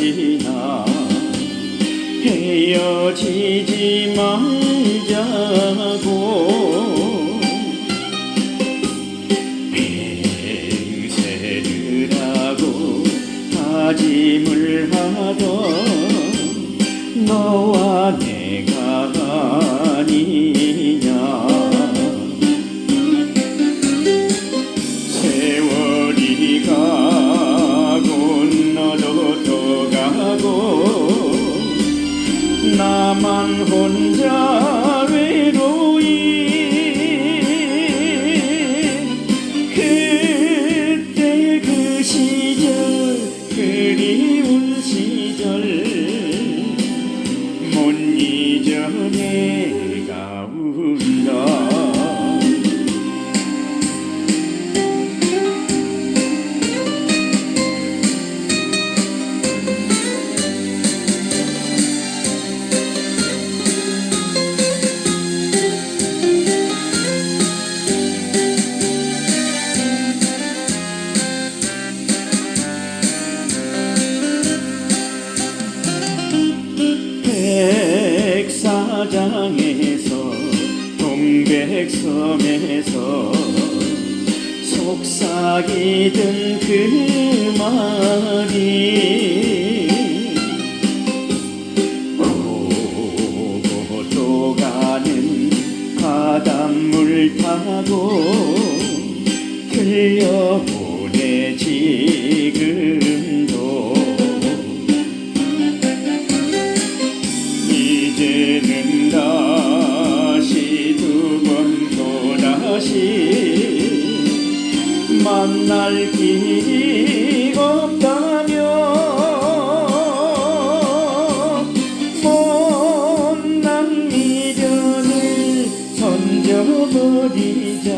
지나 헤어지지 말자고. 맹세를 하고 다짐을 하던 너와 내 나만 혼자 사장에서 동백섬에서 속삭이던 그 말이 오고 또 가는 바닷물 타고 들려오네 지금도. 이제는 없이 만날 길이 없다며 못난 미련을 던져버리자.